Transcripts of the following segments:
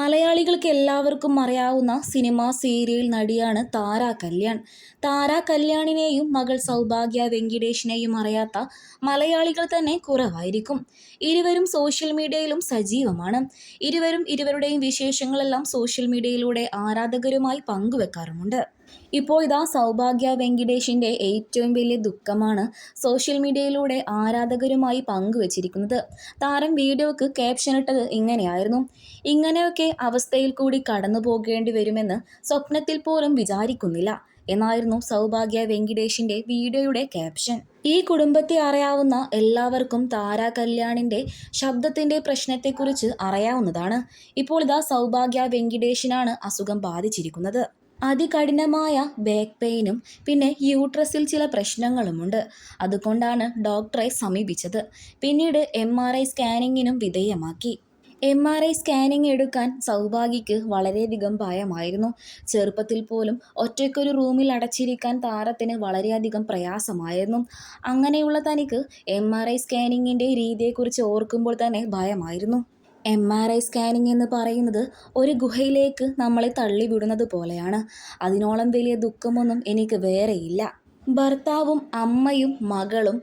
മലയാളികൾക്ക് എല്ലാവർക്കും അറിയാവുന്ന സിനിമാ സീരിയൽ നടിയാണ് താര കല്യാൺ. താര കല്യാണിനെയും മകൾ സൗഭാഗ്യ വെങ്കിടേഷിനെയും അറിയാത്ത മലയാളികൾ തന്നെ കുറവായിരിക്കും. ഇരുവരും സോഷ്യൽ മീഡിയയിലും സജീവമാണ്. ഇരുവരും ഇരുവരുടെയും വിശേഷങ്ങളെല്ലാം സോഷ്യൽ മീഡിയയിലൂടെ ആരാധകരുമായി പങ്കുവെക്കാറുമുണ്ട്. ഇപ്പോൾ ഇതാ സൗഭാഗ്യ വെങ്കിടേഷിന്റെ ഏറ്റവും വലിയ ദുഃഖമാണ് സോഷ്യൽ മീഡിയയിലൂടെ ആരാധകരുമായി പങ്കുവച്ചിരിക്കുന്നത്. താരം വീഡിയോക്ക് ക്യാപ്ഷൻ ഇട്ടത് ഇങ്ങനെയായിരുന്നു. ഇങ്ങനെയൊക്കെ അവസ്ഥയിൽ കൂടി കടന്നു പോകേണ്ടി വരുമെന്ന് സ്വപ്നത്തിൽ പോലും വിചാരിക്കുന്നില്ല. എന്നായിരുന്നു സൗഭാഗ്യ വെങ്കിടേഷിന്റെ വീഡിയോയുടെ ക്യാപ്ഷൻ ഈ കുടുംബത്തെ അറിയാവുന്ന എല്ലാവർക്കും താര കല്യാണിന്റെ ശബ്ദത്തിന്റെ പ്രശ്നത്തെക്കുറിച്ച് അറിയാവുന്നതാണ്. ഇപ്പോൾ ഇതാ സൗഭാഗ്യ വെങ്കിടേഷിനാണ് അസുഖം ബാധിച്ചിരിക്കുന്നത്. അതികഠിനമായ ബാക്ക് പെയിനും പിന്നെ യൂട്രസിൽ ചില പ്രശ്നങ്ങളുമുണ്ട്. അതുകൊണ്ടാണ് ഡോക്ടറെ സമീപിച്ചത്. പിന്നീട് എം ആർ ഐ സ്കാനിങ്ങിനും വിധേയമാക്കി. എം ആർ ഐ സ്കാനിങ് എടുക്കാൻ സൗഭാഗ്യയ്ക്ക് വളരെയധികം ഭയമായിരുന്നു. ചെറുപ്പത്തിൽ പോലും ഒറ്റയ്ക്കൊരു റൂമിൽ അടച്ചിരിക്കാൻ താരത്തിന് വളരെയധികം പ്രയാസമായിരുന്നു. അങ്ങനെയുള്ള തനിക്ക് എം ആർ ഐ സ്കാനിങ്ങിന്റെ രീതിയെക്കുറിച്ച് ഓർക്കുമ്പോൾ തന്നെ ഭയമായിരുന്നു. എം ആർ ഐ സ്കാനിങ് എന്ന് പറയുന്നത് ഒരു ഗുഹയിലേക്ക് നമ്മളെ തള്ളിവിടുന്നത് പോലെയാണ്. അതിനോളം വലിയ ദുഃഖമൊന്നും എനിക്ക് വേറെയില്ല ഭർത്താവും അമ്മയും മകളും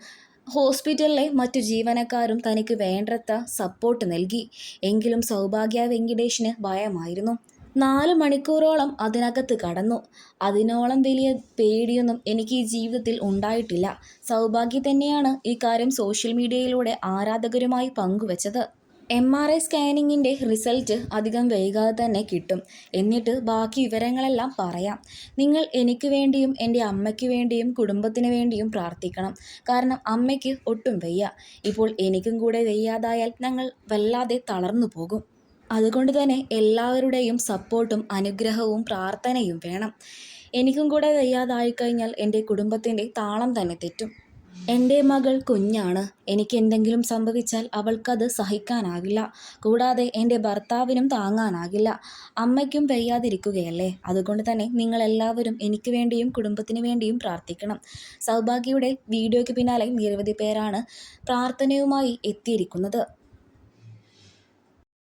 ഹോസ്പിറ്റലിലെ മറ്റു ജീവനക്കാരും തനിക്ക് വേണ്ടത്ര സപ്പോർട്ട് നൽകി. എങ്കിലും സൗഭാഗ്യ വെങ്കിടേഷിന് ഭയമായിരുന്നു. നാല് മണിക്കൂറോളം അതിനകത്ത് കടന്നു. അതിനോളം വലിയ പേടിയൊന്നും എനിക്ക് ഈ ജീവിതത്തിൽ ഉണ്ടായിട്ടില്ല. സൗഭാഗ്യ തന്നെയാണ് ഈ കാര്യം സോഷ്യൽ മീഡിയയിലൂടെ ആരാധകരുമായി പങ്കുവച്ചത്. എം ആർ ഐ സ്കാനിങ്ങിന്റെ റിസൾട്ട് അധികം വൈകാതെ തന്നെ കിട്ടും. എന്നിട്ട് ബാക്കി വിവരങ്ങളെല്ലാം പറയാം. നിങ്ങൾ എനിക്ക് വേണ്ടിയും എന്റെ അമ്മയ്ക്ക് വേണ്ടിയും കുടുംബത്തിന് വേണ്ടിയും പ്രാർത്ഥിക്കണം. കാരണം അമ്മയ്ക്ക് ഒട്ടും വയ്യ. ഇപ്പോൾ എനിക്കും കൂടെ വയ്യാതായാൽ ഞങ്ങൾ വല്ലാതെ തളർന്നു പോകും. അതുകൊണ്ട് തന്നെ എല്ലാവരുടെയും സപ്പോർട്ടും അനുഗ്രഹവും പ്രാർത്ഥനയും വേണം. എനിക്കും കൂടെ വയ്യാതായിക്കഴിഞ്ഞാൽ എന്റെ കുടുംബത്തിന്റെ താളം തന്നെ തെറ്റും. എന്റെ മകൾ കുഞ്ഞാണ്. എനിക്ക് എന്തെങ്കിലും സംഭവിച്ചാൽ അവൾക്കത് സഹിക്കാനാകില്ല. കൂടാതെ എന്റെ ഭർത്താവിനും താങ്ങാനാകില്ല. അമ്മയ്ക്കും വയ്യാതിരിക്കുകയല്ലേ അതുകൊണ്ട് തന്നെ നിങ്ങൾ എല്ലാവരും എനിക്ക് വേണ്ടിയും കുടുംബത്തിന് വേണ്ടിയും പ്രാർത്ഥിക്കണം. സൗഭാഗ്യയുടെ വീഡിയോയ്ക്ക് പിന്നാലെ നിരവധി പേരാണ് പ്രാർത്ഥനയുമായി എത്തിയിരിക്കുന്നത്.